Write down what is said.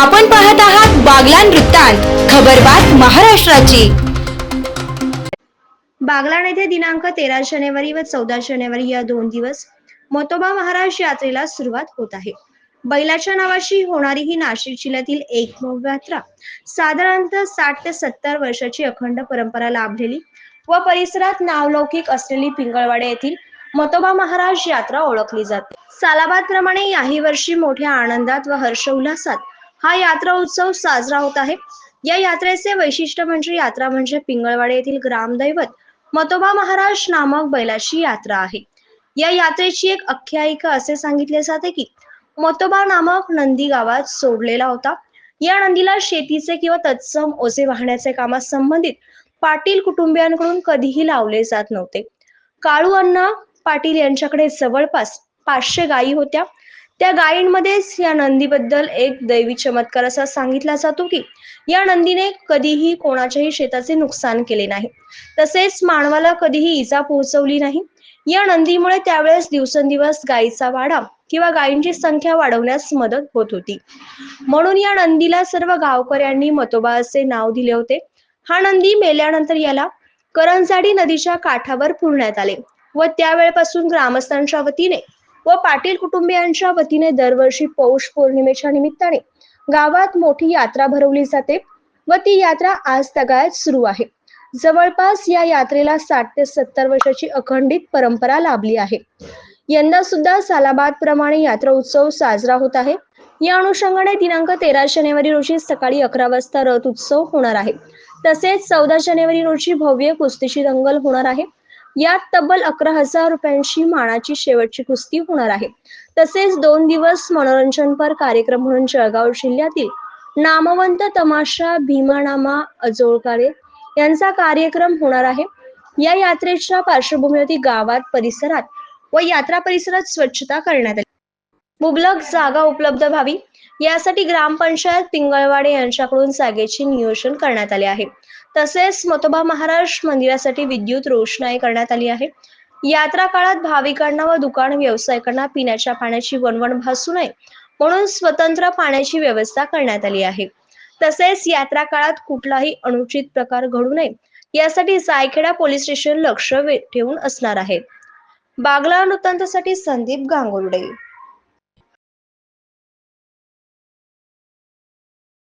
आपण पाहत आहात बागलान वृत्तांत खबरबात महाराष्ट्राची. बागलाण येथे दिनांक तेरा जानेवारी व चौदा जानेवारी या दोन दिवस मतोबा महाराज यात्रेला सुरुवात होत आहे. बैलाच्या नावाशी होणारी ही नाशिक जिल्ह्यातील एकमेव यात्रा साधारणतः साठ ते सत्तर वर्षाची अखंड परंपरा लाभलेली व परिसरात नावलौकिक असलेली पिंगळवाडे येथील मतोबा महाराज यात्रा ओळखली जाते. सालाबाद प्रमाणे याही वर्षी मोठ्या आनंदात व हर्षोल्हासात हा यात्रा उत्सव साजरा होत आहे. या यात्रेचे वैशिष्ट्य म्हणजे यात्रा म्हणजे पिंगळवाडे येथील ग्रामदैवत मतोबा महाराज नामक बैलाची यात्रा आहे. या यात्रेची एक आख्यायिका असे सांगितले जाते की मतोबा नामक नंदी गावात सोडलेला होता. या नंदीला शेतीचे किंवा तत्सम ओझे वाहण्याचे कामास संबंधित पाटील कुटुंबियांकडून कधीही लावले जात नव्हते. काळू अण्णा पाटील यांच्याकडे जवळपास पाचशे गायी होत्या. त्या गायींमध्येच या नंदीबद्दल एक दैवी चमत्कार असा सांगितला जातो की या नंदीने कधीही कोणाच्याही शेताचे नुकसान केले नाही. तसेच मानवाला कधीही इजा पोहोचवली नाही. या नंदीमुळे त्यावेळेस दिवसेंदिवस गायीचा वाडा किंवा गायींची संख्या वाढवण्यास मदत होत होती. म्हणून या नंदीला सर्व गावकऱ्यांनी मतोबा असे नाव दिले होते. हा नंदी मेल्यानंतर याला करंजाडी नदीच्या काठावर पुरण्यात आले व त्यावेळेपासून ग्रामस्थांच्या वतीने व पाटील कुटुंबियांच्या वतीने दरवर्षी पौष पौर्णिमेच्या निमित्ताने गावात मोठी यात्रा भरवली जाते व ती यात्रा आज तगायत सुरू आहे. जवळपास या यात्रेला साठ ते सत्तर वर्षाची अखंडित परंपरा लाभली आहे. यंदा सुद्धा सालाबाद प्रमाणे यात्रा उत्सव साजरा होत आहे. या अनुषंगाने दिनांक तेरा जानेवारी रोजी सकाळी अकरा वाजता रथ उत्सव होणार आहे. तसेच चौदा जानेवारी रोजी भव्य कुस्तीची दंगल होणार आहे. यात तब्बल अकरा हजार रुपयांची मानाची शेवटची कुस्ती होणार आहे. तसेच दोन दिवस मनोरंजनपर कार्यक्रम म्हणून जळगाव जिल्ह्यातील नामवंत तमाशा भीमानामा अजोळकारे यांचा कार्यक्रम होणार आहे. या यात्रेच्या पार्श्वभूमीवरती गावात परिसरात व यात्रा परिसरात स्वच्छता करण्यात आली. मुबलक जागा उपलब्ध व्हावी यासाठी ग्रामपंचायत पिंगळवाडे यांच्याकडून जागेचे नियोजन करण्यात आले आहे. तसेच मतोबा महाराज मंदिरासाठी विद्युत रोषणाई करण्यात आली आहे. यात्रा काळात भाविकांना व दुकान व्यावसायिकांना पिण्याच्या पाण्याची वणवण भासू नये म्हणून स्वतंत्र पाण्याची व्यवस्था करण्यात आली आहे. तसेच यात्रा काळात कुठलाही अनुचित प्रकार घडू नये यासाठी जायखेडा पोलीस स्टेशन लक्ष ठेवून असणार आहे. बागला वृत्तांतासाठी संदीप गांगुर्डे.